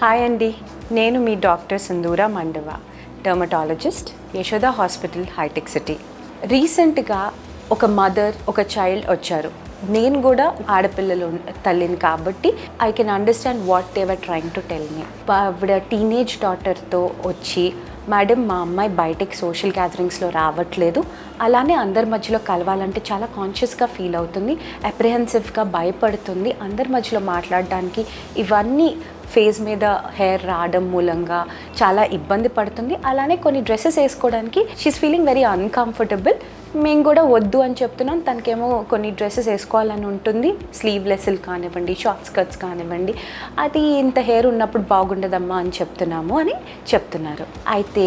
Hi అండి. నేను మీ doctor Sindhura Mandava dermatologist Yashoda hospital hitech city. రీసెంట్గా ఒక మదర్ ఒక చైల్డ్ వచ్చారు. నేను కూడా ఆడపిల్లలు తల్లిని కాబట్టి I can understand what they're trying to tell me. ఆవిడ టీనేజ్ డాటర్తో వచ్చి మేడం మా అమ్మాయి బయటికి సోషల్ గ్యాదరింగ్స్లో రావట్లేదు. అలానే అందరి మధ్యలో కలవాలంటే చాలా కాన్షియస్గా ఫీల్ అవుతుంది అప్రిహెన్సివ్గా భయపడుతుంది. అందరి మధ్యలో మాట్లాడడానికి ఇవన్నీ ఫేస్ మీద హెయిర్ రావడం మూలంగా చాలా ఇబ్బంది పడుతుంది. అలానే కొన్ని డ్రెస్సెస్ వేసుకోవడానికి షీస్ ఫీలింగ్ వెరీ అన్కంఫర్టబుల్ మేము కూడా వద్దు అని చెప్తున్నాం. తనకేమో కొన్ని డ్రెస్సెస్ వేసుకోవాలని ఉంటుంది. స్లీవ్లెస్లు కానివ్వండి షార్ట్ స్కర్ట్స్ కానివ్వండి. అది ఇంత హెయిర్ ఉన్నప్పుడు బాగుండదమ్మా అని చెప్తున్నాము అని చెప్తున్నారు. అయితే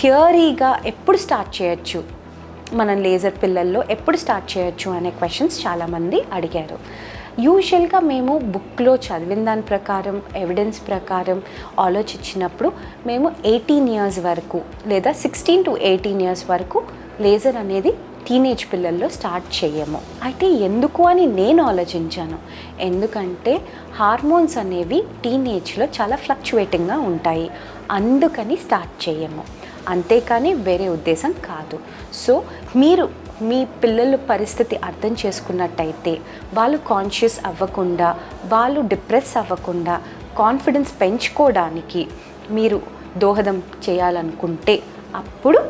థియరీగా ఎప్పుడు స్టార్ట్ చేయొచ్చు? మనం లేజర్ పిల్లల్లో ఎప్పుడు స్టార్ట్ చేయొచ్చు అనే క్వశ్చన్స్ చాలామంది అడిగారు. యూజువల్గా మేము బుక్లో చదివిన దాని ప్రకారం ఎవిడెన్స్ ప్రకారం ఆలోచించినప్పుడు మేము ఎయిటీన్ ఇయర్స్ వరకు లేదా సిక్స్టీన్ టు ఎయిటీన్ ఇయర్స్ వరకు లేజర్ అనేది టీనేజ్ పిల్లల్లో స్టార్ట్ చేయము. అయితే ఎందుకు అని నేను ఆలోచించాను. ఎందుకంటే హార్మోన్స్ అనేవి టీనేజ్లో చాలా ఫ్లక్చువేటింగ్గా ఉంటాయి. అందుకని స్టార్ట్ చేయము. అంతేకాని వేరే ఉద్దేశం కాదు. సో మీరు మీ పిల్లల పరిస్థితి అర్థం చేసుకున్నట్టయితే వాళ్ళు కాన్షియస్ అవ్వకుండా వాళ్ళు డిప్రెస్ అవ్వకుండా కాన్ఫిడెన్స్ పెంచుకోవడానికి మీరు దోహదం చేయాలనుకుంటే అప్పుడు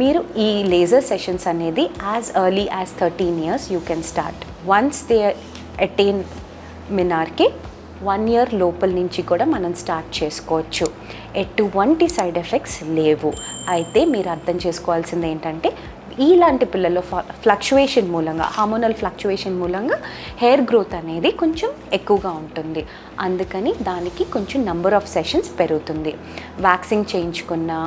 మీరు ఈ లేజర్ సెషన్స్ అనేది as early as thirteen years you can start once they attain మినార్కి one year లోపల నుంచి కూడా మనం స్టార్ట్ చేసుకోవచ్చు. ఎటువంటి సైడ్ ఎఫెక్ట్స్ లేవు. అయితే మీరు అర్థం చేసుకోవాల్సింది ఏంటంటే ఇలాంటి పిల్లల్లో ఫ్లక్చువేషన్ మూలంగా హార్మోనల్ ఫ్లక్చువేషన్ మూలంగా హెయిర్ గ్రోత్ అనేది కొంచెం ఎక్కువగా ఉంటుంది. అందుకని దానికి కొంచెం నంబర్ ఆఫ్ సెషన్స్ పెరుగుతుంది. వ్యాక్సింగ్ చేయించుకున్నా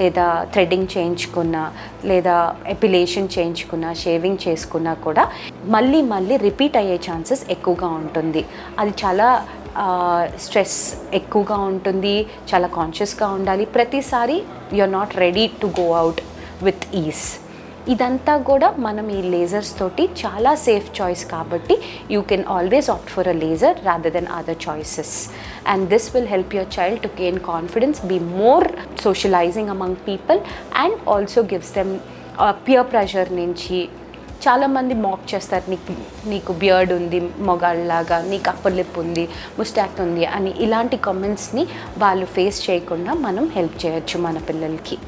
లేదా థ్రెడ్డింగ్ చేయించుకున్నా లేదా ఎపిలేషన్ చేయించుకున్నా షేవింగ్ చేసుకున్నా కూడా మళ్ళీ మళ్ళీ రిపీట్ అయ్యే ఛాన్సెస్ ఎక్కువగా ఉంటుంది. అది చాలా స్ట్రెస్ ఎక్కువగా ఉంటుంది. చాలా కాన్షియస్గా ఉండాలి. ప్రతిసారి are not ready to go out with is ఇదంతా కూడా మనం ఈ లేజర్స్ తోటి చాలా సేఫ్ చాయిస్ కాబట్టి you can always opt for a laser rather than other choices and this will help your child to gain confidence be more socialising among people and also gives them peer pressure నుంచి చాలామంది మాక్ చేస్తారు నీకు నీకు beard ఉంది మొగాళ్ళలాగా నీకు upper lip ఉంది ముస్టాక్ ఉంది అని ఇలాంటి కామెంట్స్ని వాళ్ళు ఫేస్ చేయకుండా మనం హెల్ప్ చేయొచ్చు మన పిల్లలకి.